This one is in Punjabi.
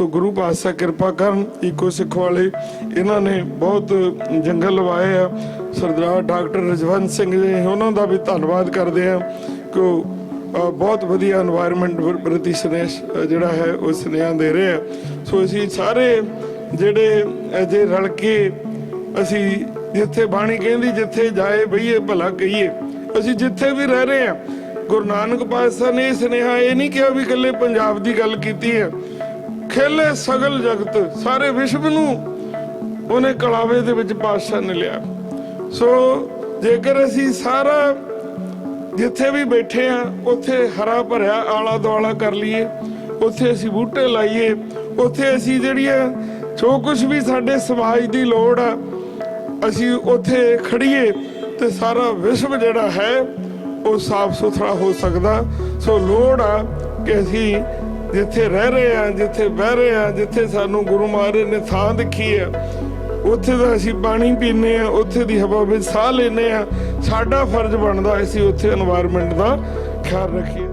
ਸੋ ਗੁਰੂ ਪਾਤਸ਼ਾਹ ਕਿਰਪਾ ਕਰਨ ਈਕੋ ਸਿੱਖ ਵਾਲੇ, ਇਹਨਾਂ ਨੇ ਬਹੁਤ ਜੰਗਲ ਲਵਾਏ ਆ। ਸਰਦਾਰ ਡਾਕਟਰ ਰਜਵੰਤ ਸਿੰਘ ਜੀ, ਉਹਨਾਂ ਦਾ ਵੀ ਧੰਨਵਾਦ ਕਰਦੇ ਆ ਕਿ ਬਹੁਤ ਵਧੀਆ এনवायरमेंट ਪ੍ਰਤੀ ਸਨੇਸ਼ ਜਿਹੜਾ ਹੈ, ਉਹ ਸੁਨੇਹਾ ਦੇ ਰਹੇ ਆ। ਸੋ ਅਸੀਂ ਸਾਰੇ ਜਿਹੜੇ ਅਜੇ ਰਲ ਕੇ ਅਸੀਂ ਜਿੱਥੇ ਬਾਣੀ ਕਹਿੰਦੀ, ਜਿੱਥੇ ਜਾਏ ਬਈਏ, ਭਲਾ ਕਹੀਏ। ਅਸੀਂ ਜਿੱਥੇ ਵੀ ਰਹਿ ਰਹੇ ਆ, ਗੁਰੂ ਨਾਨਕ ਪਾਤਸ਼ਾਹ ਨੇ ਸੁਨੇਹਾ ਇਹ ਨਹੀਂ ਕਿਹਾ ਵੀ ਇਕੱਲੇ ਪੰਜਾਬ ਦੀ ਗੱਲ ਕੀਤੀ ਹੈ। ਖੇਲੇ ਸਗਲ ਜਗਤ, ਸਾਰੇ ਵਿਸ਼ਵ ਨੂੰ ਉਹਨੇ ਕਲਾਵੇ ਦੇ ਵਿੱਚ ਪਾਤਸ਼ਾਹ ਨੇ ਲਿਆ। ਸੋ ਜੇਕਰ ਅਸੀਂ ਸਾਰਾ ਜਿੱਥੇ ਵੀ ਬੈਠੇ ਆ, ਉੱਥੇ ਹਰਾ ਭਰਿਆ ਆਲਾ ਦੁਆਲਾ ਕਰ ਲਈਏ, ਉੱਥੇ ਅਸੀਂ ਬੂਟੇ ਲਾਈਏ, ਉੱਥੇ ਅਸੀਂ ਜਿਹੜੀਆਂ ਜੋ ਕੁਝ ਵੀ ਸਾਡੇ ਸਮਾਜ ਦੀ ਲੋੜ ਆ, ਅਸੀਂ ਉੱਥੇ ਖੜੀਏ ਤੇ ਸਾਰਾ ਵਿਸ਼ਵ ਜਿਹੜਾ ਹੈ, ਉਹ ਸਾਫ਼ ਸੁਥਰਾ ਹੋ ਸਕਦਾ। ਸੋ ਲੋੜ ਆ ਕਿ ਅਸੀਂ ਜਿੱਥੇ ਰਹਿ ਰਹੇ ਆ ਜਿੱਥੇ ਬਹਿ ਰਹੇ ਆ ਜਿੱਥੇ ਸਾਨੂੰ ਗੁਰੂ ਮਹਾਰਾਜ ਨੇ ਥਾਂ ਦਿੱਖੀ ਆ ਉੱਥੇ ਦਾ ਅਸੀਂ ਪਾਣੀ ਪੀਨੇ ਆ ਉੱਥੇ ਦੀ ਹਵਾ ਵਿੱਚ ਸਾਹ ਲੈਨੇ ਆ ਸਾਡਾ ਫਰਜ਼ ਬਣਦਾ ਅਸੀਂ ਉੱਥੇ এনवायरमेंट ਦਾ ਖਿਆਲ ਰੱਖੀਏ।